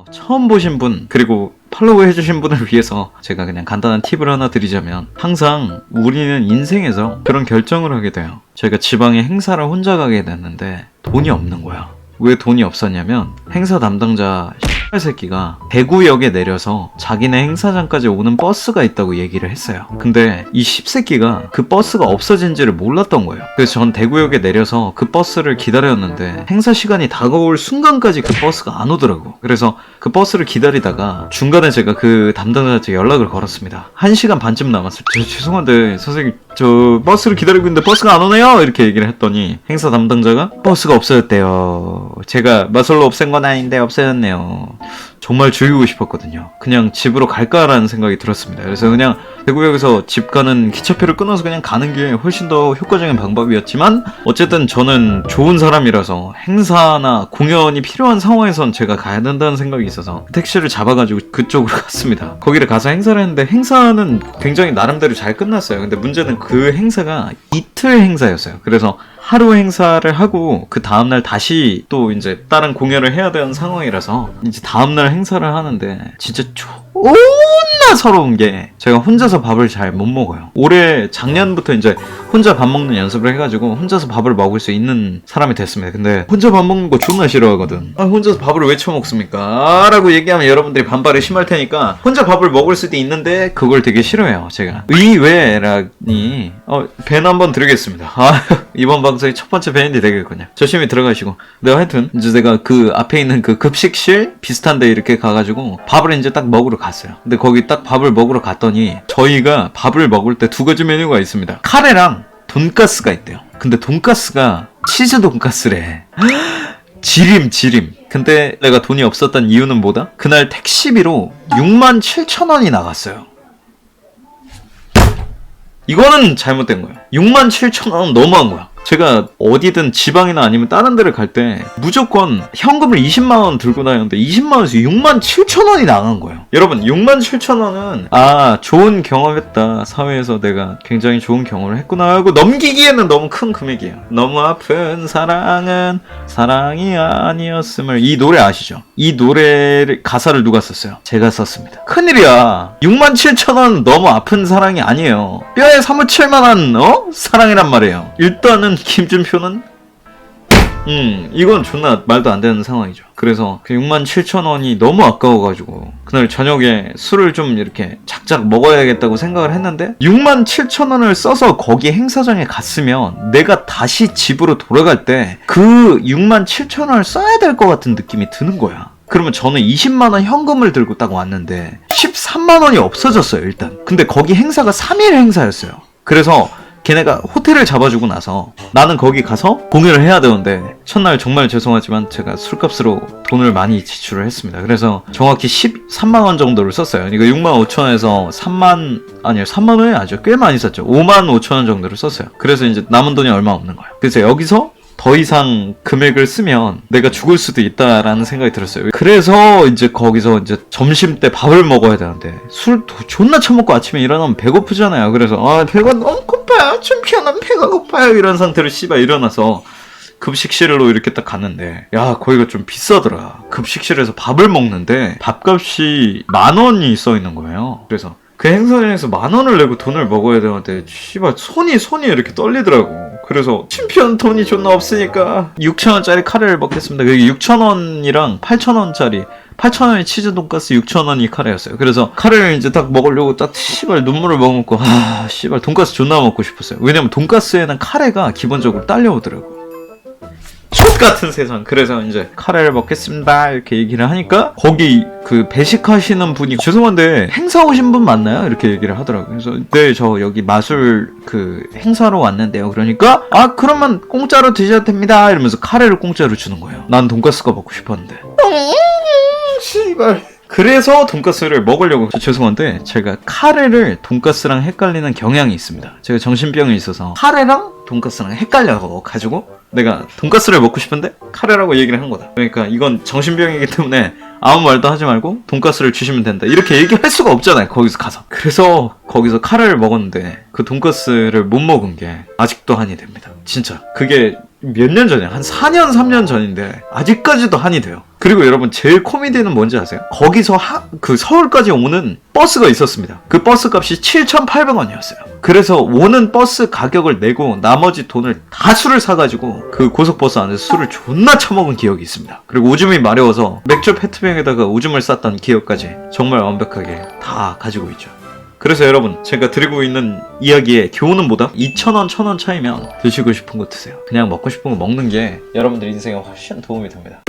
어, 처음 보신 분 그리고 팔로우 해주신 분을 위해서 제가 그냥 간단한 팁을 하나 드리자면 항상 우리는 인생에서 그런 결정을 하게 돼요. 제가 지방에 행사를 혼자 가게 됐는데 돈이 없는 거야. 왜 돈이 없었냐면 행사 담당자 새끼가 대구역에 내려서 자기네 행사장까지 오는 버스가 있다고 얘기를 했어요. 근데 이 십새끼가 그 버스가 없어진지를 몰랐던 거예요. 그래서 전 대구역에 내려서 그 버스를 기다렸는데 행사 시간이 다가올 순간까지 그 버스가 안 오더라고. 그래서 그 버스를 기다리다가 중간에 제가 그 담당자한테 연락을 걸었습니다. 한 시간 반쯤 남았을 때저 죄송한데 선생님 저 버스를 기다리고 있는데 버스가 안 오네요 이렇게 얘기를 했더니 행사 담당자가 버스가 없어졌대요. 제가 마술로 없앤 건 아닌데 없어졌네요. 정말 즐기고 싶었거든요. 그냥 집으로 갈까라는 생각이 들었습니다. 그래서 그냥 대구역에서 집 가는 기차표를 끊어서 그냥 가는 게 훨씬 더 효과적인 방법이었지만 어쨌든 저는 좋은 사람이라서 행사나 공연이 필요한 상황에선 제가 가야 된다는 생각이 있어서 택시를 잡아가지고 그쪽으로 갔습니다. 거기를 가서 행사를 했는데 행사는 굉장히 나름대로 잘 끝났어요. 근데 문제는 그 행사가 이틀 행사였어요. 그래서 하루 행사를 하고 그 다음날 다시 또 이제 다른 공연을 해야 되는 상황이라서 이제 다음날 행사를 하는데 진짜 존나 서러운 게 제가 혼자서 밥을 잘 못 먹어요. 올해 작년부터 이제 혼자 밥 먹는 연습을 해가지고 혼자서 밥을 먹을 수 있는 사람이 됐습니다. 근데 혼자 밥 먹는 거 존나 싫어하거든. 아 혼자서 밥을 왜 처먹습니까? 라고 얘기하면 여러분들이 반발이 심할 테니까 혼자 밥을 먹을 수도 있는데 그걸 되게 싫어해요. 제가 의외라니 어, 벤 한번 드리겠습니다. 아 이번 방송 이첫 번째 벤이 되겠군요. 조심히 들어가시고. 네 하여튼 이제 제가 그 앞에 있는 그 급식실 비슷한데 이렇게 가가지고 밥을 이제 딱 먹으러 갔어요. 근데 거기 딱 밥을 먹으러 갔더니 저희가 밥을 먹을 때 두 가지 메뉴가 있습니다. 카레랑 돈가스가 있대요. 근데 돈가스가 치즈 돈가스래. 지림 지림. 근데 내가 돈이 없었던 이유는 뭐다? 그날 택시비로 6만 7천 원이 나갔어요. 이거는 잘못된 거예요. 6만 7천 원은 너무한 거야. 제가 어디든 지방이나 아니면 다른 데를 갈 때 무조건 현금을 20만 원 들고 다녔는데 20만 원에서 6만 7천 원이 나간 거예요. 여러분 6만 7천 원은 아 좋은 경험했다 사회에서 내가 굉장히 좋은 경험을 했구나 하고 넘기기에는 너무 큰 금액이에요. 너무 아픈 사랑은 사랑이 아니었음을 이 노래 아시죠? 이 노래를 가사를 누가 썼어요? 제가 썼습니다. 큰일이야. 6만 7천 원 너무 아픈 사랑이 아니에요. 뼈에 사무칠 만한 어 사랑이란 말이에요. 일단은 김준표는 음, 이건 존나 말도 안 되는 상황이죠. 그래서 그 6만 7천 원이 너무 아까워가지고 그날 저녁에 술을 좀 이렇게 작작 먹어야겠다고 생각을 했는데 6만 7천 원을 써서 거기 행사장에 갔으면 내가 다시 집으로 돌아갈 때 그 6만 7천 원을 써야 될 것 같은 느낌이 드는 거야. 그러면 저는 20만 원 현금을 들고 딱 왔는데 13만 원이 없어졌어요, 일단. 근데 거기 행사가 3일 행사였어요. 그래서 걔네가 호텔을 잡아주고 나서 나는 거기 가서 공연을 해야 되는데 첫날 정말 죄송하지만 제가 술값으로 돈을 많이 지출을 했습니다. 그래서 정확히 13만 원 정도를 썼어요. 이거 6만 5천 원에서 3만 아니요 3만 원이 아니죠. 꽤 많이 썼죠. 5만 5천 원 정도를 썼어요. 그래서 이제 남은 돈이 얼마 없는 거예요. 그래서 여기서 더 이상 금액을 쓰면 내가 죽을 수도 있다라는 생각이 들었어요. 그래서 이제 거기서 이제 점심 때 밥을 먹어야 되는데 술 도- 존나 처먹고 아침에 일어나면 배고프잖아요. 그래서 아 배가 너무 고파요. 챔피언은 배가 고파요. 이런 상태로 씨발 일어나서 급식실로 이렇게 딱 갔는데 야 거기가 좀 비싸더라. 급식실에서 밥을 먹는데 밥값이 만 원이 써 있는 거예요. 그래서 그 행사장에서 만 원을 내고 돈을 먹어야 되는데 씨발 손이 손이 이렇게 떨리더라고. 그래서 챔피언 돈이 존나 없으니까 6천 원짜리 카레를 먹겠습니다. 그게 6천 원이랑 8천 원짜리 8천 원의 치즈 돈가스 6천 원이 카레였어요. 그래서 카레를 이제 딱 먹으려고 딱 씨발 눈물을 머금고 아 씨발 돈가스 존나 먹고 싶었어요. 왜냐면 돈가스에는 카레가 기본적으로 딸려오더라고. 족 같은 세상. 그래서 이제 카레를 먹겠습니다. 이렇게 얘기를 하니까 거기 그 배식하시는 분이 죄송한데 행사 오신 분 맞나요? 이렇게 얘기를 하더라고요. 그래서 네, 저 여기 마술 그 행사로 왔는데요. 그러니까 아, 그러면 공짜로 드셔도 됩니다. 이러면서 카레를 공짜로 주는 거예요. 난 돈가스가 먹고 싶었는데. 씨발. 그래서 돈가스를 먹으려고 저 죄송한데 제가 카레를 돈가스랑 헷갈리는 경향이 있습니다. 제가 정신병이 있어서 카레랑 돈가스랑 헷갈려 가지고 내가 돈가스를 먹고 싶은데 카레라고 얘기를 한 거다. 그러니까 이건 정신병이기 때문에 아무 말도 하지 말고 돈가스를 주시면 된다. 이렇게 얘기할 수가 없잖아요. 거기서 가서. 그래서 거기서 카레를 먹었는데 그 돈가스를 못 먹은 게 아직도 한이 됩니다. 진짜. 그게 몇 년 전이야? 한 4년, 3년 전인데 아직까지도 한이 돼요. 그리고 여러분 제일 코미디는 뭔지 아세요? 거기서 하, 그 서울까지 오는 버스가 있었습니다. 그 버스 값이 7,800원이었어요. 그래서 오는 버스 가격을 내고 나머지 돈을 다 술을 사가지고 그 고속버스 안에서 술을 존나 처먹은 기억이 있습니다. 그리고 오줌이 마려워서 맥주 페트병에다가 오줌을 쌌던 기억까지 정말 완벽하게 다 가지고 있죠. 그래서 여러분 제가 드리고 있는 이야기의 교훈은 뭐다? 2,000원, 1,000원 차이면 드시고 싶은 거 드세요. 그냥 먹고 싶은 거 먹는 게 여러분들 인생에 훨씬 도움이 됩니다.